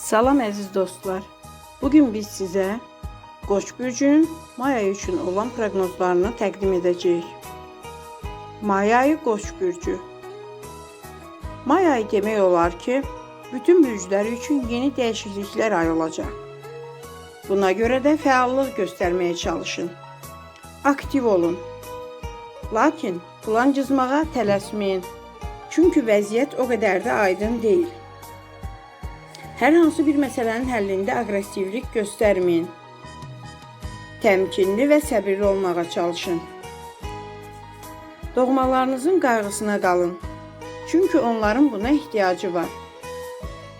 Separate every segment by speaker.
Speaker 1: Salam əziz dostlar. Bugün biz sizə Qoç bürcünün may ayı üçün olan proqnozlarını təqdim edəcəyik. May ayı Qoç bürcü. May ayı demək olar ki, bütün bürclər üçün yeni dəyişikliklər ayı olacaq. Buna görə də fəallıq göstərməyə çalışın. Aktiv olun. Lakin plan cızmağa tələsməyin. Çünki vəziyyət o qədər də aydın deyil. Hər hansı bir məsələnin həllində aqressivlik göstərməyin. Təmkinli və səbirli olmağa çalışın. Doğmalarınızın qayğısına qalın. Çünki onların buna ehtiyacı var.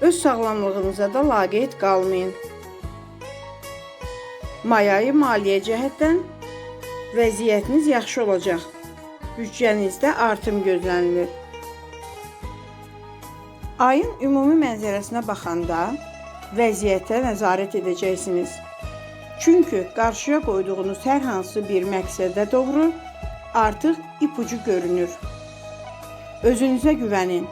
Speaker 1: Öz sağlamlığınıza da laqeyd qalmayın. May ayı maliyyə cəhətdən vəziyyətiniz yaxşı olacaq. Büdcənizdə artım gözlənilir. Ayın ümumi mənzərəsinə baxanda vəziyyətə nəzarət edəcəksiniz. Çünki qarşıya qoyduğunuz hər hansı bir məqsədə doğru artıq ipucu görünür. Özünüzə güvənin.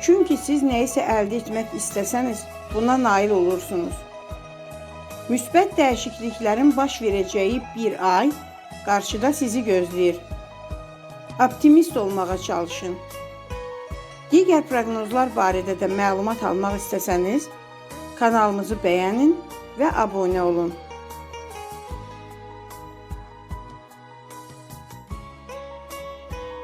Speaker 1: Çünki siz nəyisə əldə etmək istəsəniz, buna nail olursunuz. Müsbət dəyişikliklərin baş verəcəyi bir ay qarşıda sizi gözləyir. Optimist olmağa çalışın. Digər proqnozlar barədə də məlumat almaq istəsəniz, kanalımızı bəyənin və abunə olun.